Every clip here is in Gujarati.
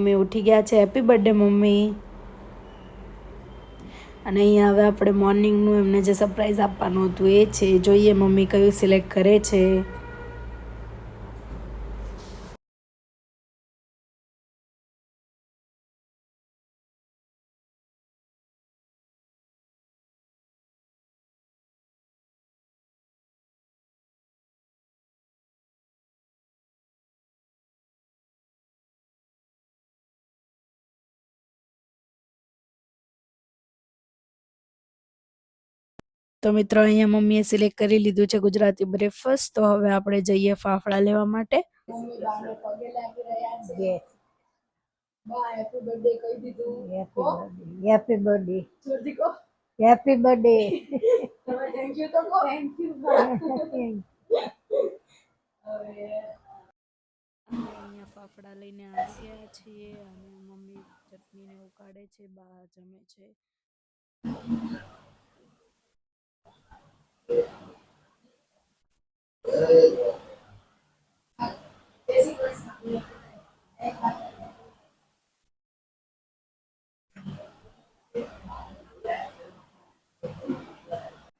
મમ્મી ઉઠી ગયા છે. Happy birthday mummy. અને અહીંયા હવે આપણે મોર્નિંગનું એમને જે સરપ્રાઈઝ આપવાનું હતું એ છે. જોઈએ મમ્મી કયું સિલેક્ટ કરે છે. તો મિત્રો અહીંયા મમ્મીએ સિલેક્ટ કરી લીધું છે ગુજરાતી બ્રેકફાસ્ટ તો હવે આપણે જઈએ ફાફડા લેવા માટે. હેપી બર્થડે કહી દીધું. Happy birthday. જોરથી કહો. Happy birthday. તમે થેન્ક યુ તો થેન્ક યુ અહીંયા ફાફડા લઈને આવ્યા છીએ અને મમ્મી ચટણીને કાઢે છે બા જમે છે.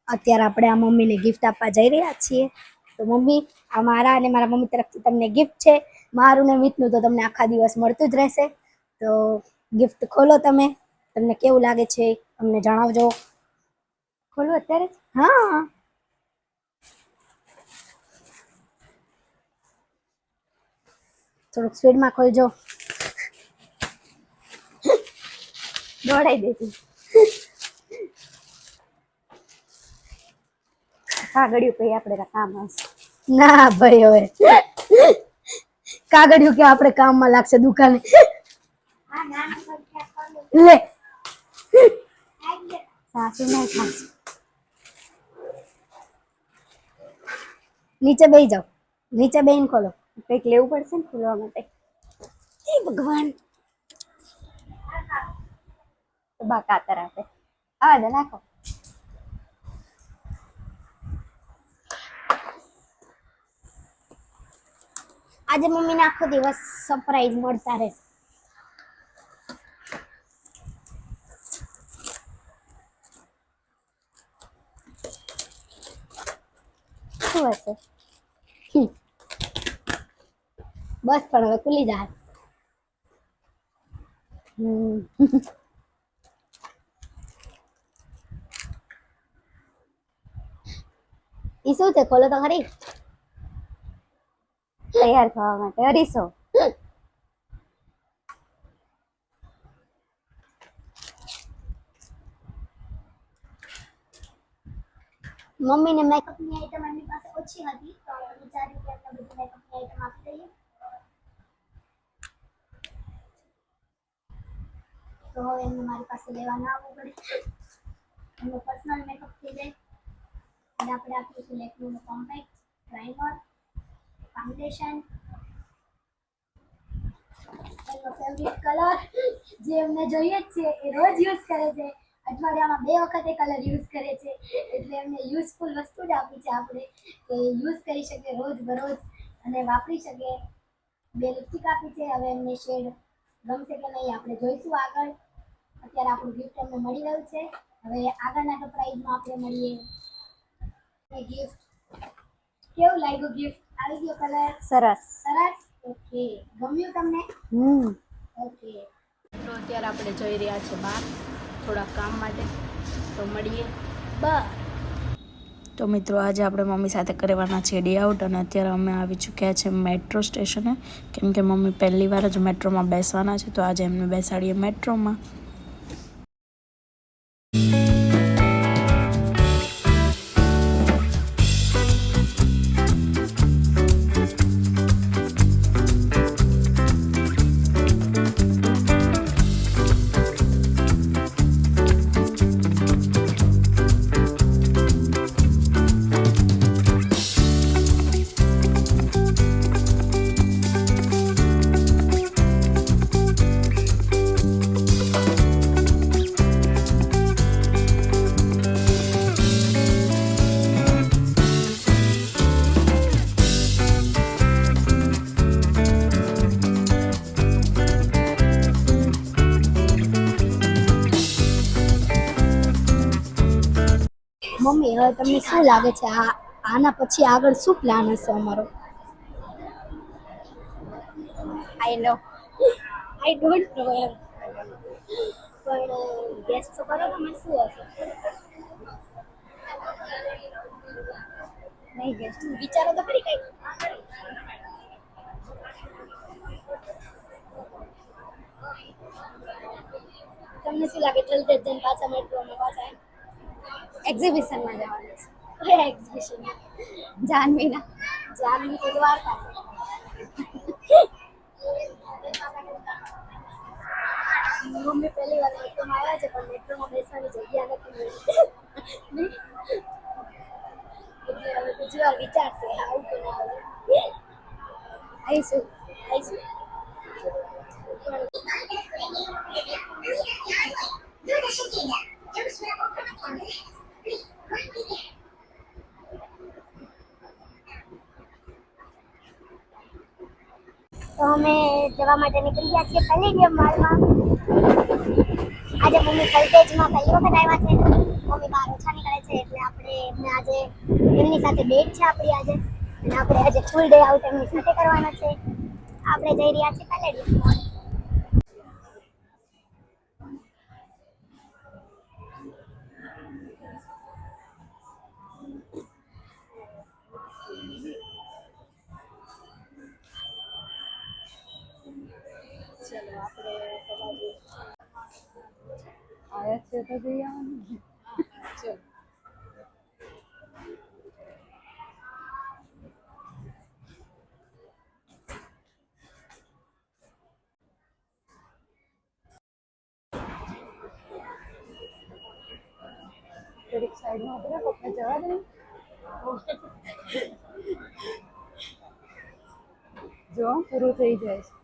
અત્યારે આપણે આ મમ્મીને ગિફ્ટ આપવા જઈ રહ્યા છીએ. તો મમ્મી, આ મારા અને મારા મમ્મી તરફથી તમને ગિફ્ટ છે. મારું ને મિતનું તો તમને આખા દિવસ મળતું જ રહેશે. તો ગિફ્ટ ખોલો તમે. તમને કેવું લાગે છે અમને જણાવજો. ખોલો અત્યારે જ? હા. થોડુંક સ્પીડમાં ખોલજો. દોડાઈ દેતી કાગળિયું કઈ આપણે કામ આવશે? ના ભાઈ હવે. કાગળિયું કે આપણે કામમાં લાગશે દુકાને? લે. સાસુ નહીં ખાશે નીચે બેહી જાઓ. નીચે બેહીને ખોલો. કંઈક લેવું પડશે ને ખોલવા માટે? હે ભગવાન! બા કાતર આપે. આ દે, નાખો. આજે મમ્મીને આખો દિવસ સરપ્રાઈઝ મળતા રહેશે શું હશે હમ. બસ પણ હવે ખુલી જાય. ઈ શું છે? ખોલો તો ખરી. તૈયાર થવા માટે. અરીસો મમ્મીને મેકઅપની આઈટમ એમની પાસે ઓછી હતી, તો વિચાર્યું કે આપણે બધી મેકઅપની આઈટમ આપી દઈએ. તો એમને મારી પાસે લેવા ના આવવું પડે. એમનો પર્સનલ મેકઅપ થઈ જાય. અને આપણે આપીશું લેકમીનું કોમ્પેક્ટ પ્રાઇમર ફાઉન્ડેશન એમનો ફેવરિટ કલર જે એમને જોઈએ જ છે, એ રોજ યુઝ કરે છે. અઠવાડિયામાં બે વખત કલર યુઝ કરે છે. એટલે એમને યુઝફુલ વસ્તુ જ આપી છે આપણે કે યુઝ કરી શકે રોજ બરોજ અને વાપરી શકે. બે લિપસ્ટિક આપી છે, હવે એમને શેડ ગમશે કે નહીં આપણે જોઈશું આગળ. અત્યારે આપણું ગિફ્ટ અમને મળી રહ્યું છે. હવે આગળના સરપ્રાઈઝમાં આપણે મળીએ. એ ગિફ્ટ કેવું લાગ્યું ગિફ્ટ આવી ગયો કલર સરસ. સરસ? ઓકે ગમ્યું તમને? હમ. ઓકે તો અત્યારે આપણે જઈ રહ્યા છે બહાર. થોડા કામ માટે. તો મળીએ. બા તો મિત્રો, આજે આપણે મમ્મી સાથે કરવાના છે ડે આઉટ અને અત્યારે અમે આવી ચૂક્યા છે મેટ્રો સ્ટેશને કેમ કે મમ્મી પહેલી વાર જ મેટ્રોમાં બેસવાના છે, તો આજે એમને બેસાડીએ મેટ્રોમાં હવે તમને શું લાગે છે? આ આના પછી આગળ શું પ્લાન હશે અમારો? I know I don't know એમ. પણ ગેસ તો કરો તમે શું હશે? નહીં ગેસ વિચારો તો કરી કઈ તમને શું લાગે? ચલતે જન પાછા મેટ્રોમાં પાછા એક્ઝિબિશનમાં જવાનું છે કયા એક્ઝિબિશન જાનવીના જાનવી તો દ્વારકા મમ્મી પહેલી વાર મેટ્રોમાં આવ્યા છે પણ મેટ્રોમાં બેસવાની જગ્યા નથી મળી એટલે હવે બીજી વાર વિચારશે આવું કે ના આવું આવીશું આવીશું અમે જવા માટે નીકળી ગયા છીએ પેલેડિયમ માળમાં આજે મમ્મી કલ્ટેજમાં પહેલી વખત આવ્યા છે. મમ્મી બહાર ઓછા નીકળે છે એટલે આપણે એમને આજે એમની સાથે ડેટ છે આપણી આજે. અને આપણે આજે ફૂલ ડે આઉટ એમની સાથે કરવાના છે. આપણે જઈ રહ્યા છીએ પેલેડિયમ મોલ આયા છે તો જઈ આવવાનું ચલ થોડીક સાઈડમાં ઊભી રાખ, પપ્પા જવા દે જો પૂરું થઈ જાય છે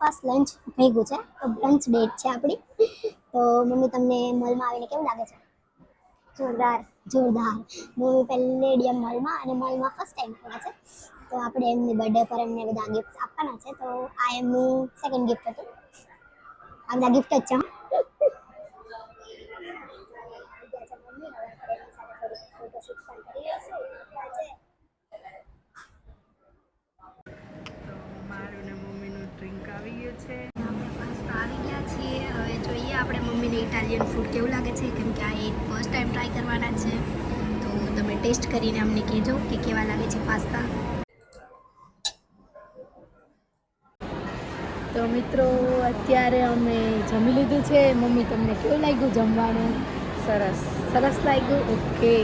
ફર્સ્ટ લંચ ભેગું છે. તો લંચ ડેટ છે આપણી. તો મમ્મી તમને મોલમાં આવીને કેવું લાગે છે? જોરદાર જોરદાર. મમ્મી પેલેડિયમ મોલમાં અને મોલમાં ફર્સ્ટ ટાઈમ આવ્યા છે. તો આપણે એમની બર્થડે પર એમને બધા ગિફ્ટ આપવાના છે. તો આ એમનું સેકન્ડ ગિફ્ટ હતું. આ બધા ગિફ્ટ જ છે હો. મારું ને મમ્મીનું ડ્રિંક આવી ગયું છે આપણે પાસ્તા આવી ગયા છીએ હવે જોઈએ આપણે મમ્મીને ઇટાલિયન ફૂડ કેવું લાગે છે? કેમ કે આ એક ફર્સ્ટ ટાઈમ ટ્રાય કરવાના છે. તો તમે ટેસ્ટ કરીને અમને કહેજો કે કેવા લાગે છે પાસ્તા. તો મિત્રો, અત્યારે અમે જમી લીધું છે. મમ્મી, તમને કેવું લાગ્યું જમવાનું? સરસ. સરસ લાગ્યું? ઓકે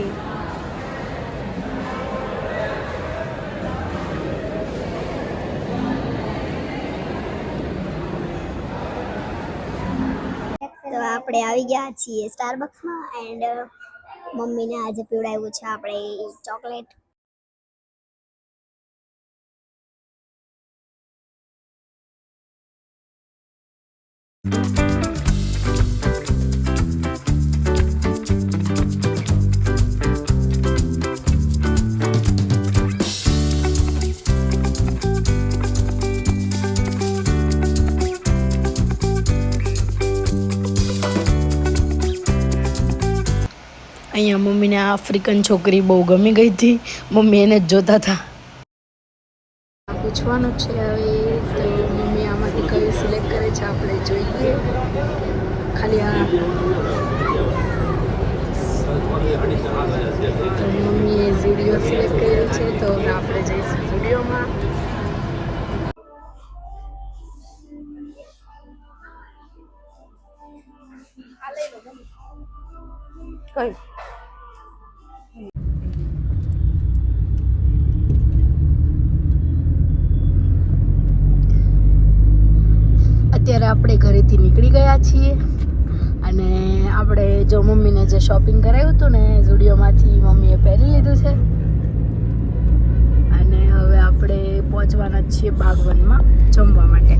તો આપણે આવી ગયા છીએ સ્ટારબક્સમાં એન્ડ મમ્મીને આજે પીવડાવ્યું છે આપણે ચોકલેટ. અહીંયા મમ્મીને આ આફ્રિકન છોકરી બહુ ગમી ગઈ હતી. મમ્મી એને જ જોતા હતા. પૂછવાનું છે હવે તો મમ્મી આમાંથી કયું સિલેક્ટ કરે છે આપણે જોઈએ ખાલી આ તો મમ્મીએ ઝુડિયો સિલેક્ટ કર્યો છે તો હવે આપણે જઈશું ઝુડિયોમાં કઈ અત્યારે આપણે ઘરેથી નીકળી ગયા છીએ અને આપણે જો મમ્મીને જે શોપિંગ કરાવ્યું હતું ને ઝુડિયોમાંથી મમ્મીએ પહેરી લીધું છે. અને હવે આપણે પહોંચવાના છીએ બાગવનમાં જમવા માટે.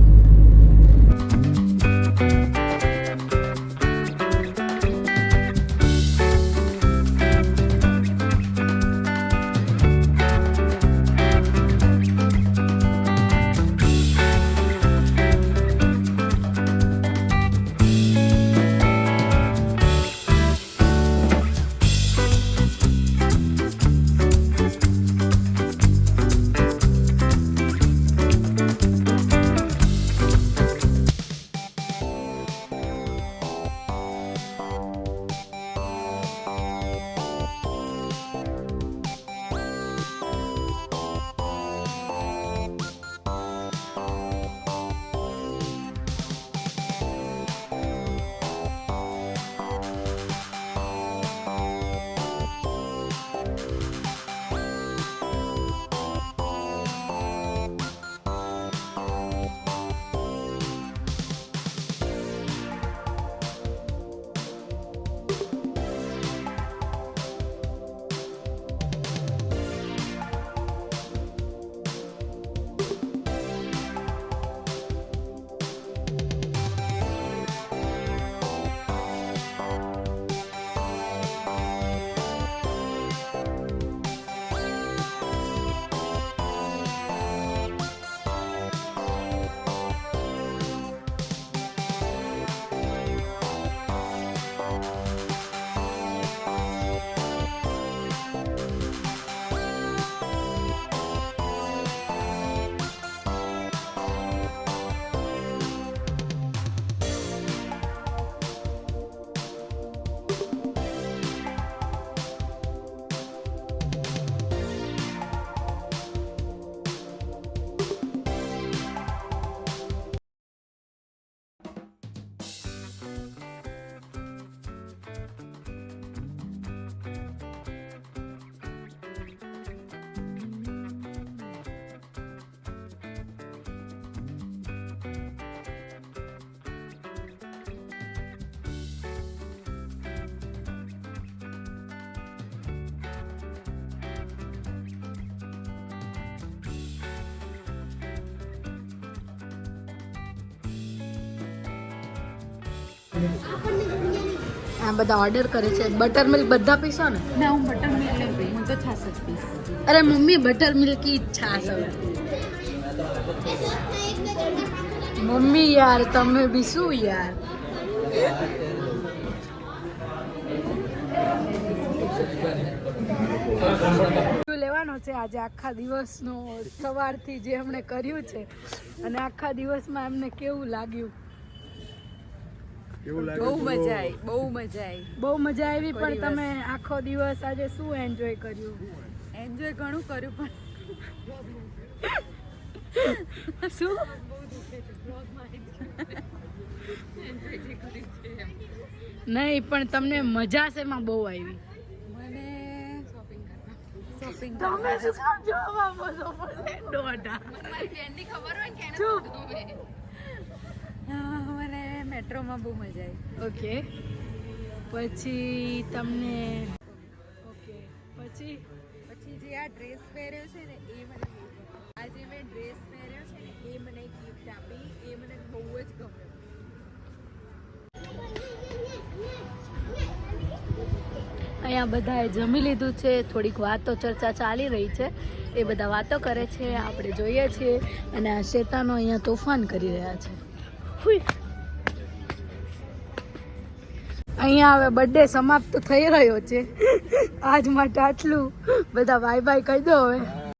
આ બધા ઓર્ડર કરે છે. બટર મિલ્ક બધા પીશો ને? ના હું બટર મિલ્ક નહીં પી હું તો છાસ જ પીશ. અરે મમ્મી બટર મિલ્ક ઈ છાસ હવે. મમ્મી યાર તમે બી શું યાર લેવાનો છે આજે આખા દિવસનો સવારથી જે એમણે કર્યું છે? અને આખા દિવસમાં એમને કેવું લાગ્યું? બહુ મજા આવી બહુ મજા આવી. બહુ મજા આવી પણ તમે આખો દિવસ આજે શું એન્જોય કર્યું? એન્જોય ઘણું કર્યું પણ શું? નહીં પણ તમને મજા છે એમાં બહુ આવી. મને શોપિંગ શોપિંગ તમે શું કામ જોવા બોલો મને દોઢા ચૂપ મને મેટ્રોમાં બહુ મજા આવી. ઓકે. પછી તમને ઓકે. પછી? પછી જે આ ડ્રેસ પહેર્યો છે ને એ મને બહુ ગમ્યો. આ જે મેં ડ્રેસ પહેર્યો છે ને એ મને ગિફ્ટ આપી. એ મને બહુ જ ગમ્યો. અહીંયા બધાએ જમી લીધું છે. થોડીક વાતો ચર્ચા ચાલી રહી છે. એ બધા વાતો કરે છે. આપણે જોઈએ છીએ. અને આ શેતાનો અહીંયા તોફાન કરી રહ્યા છે. હુઈ. અહીંયા હવે બર્થડે સમાપ્ત થઈ રહ્યો છે. આજ માટે આટલું. બધા બાય બાય કહી દો હવે.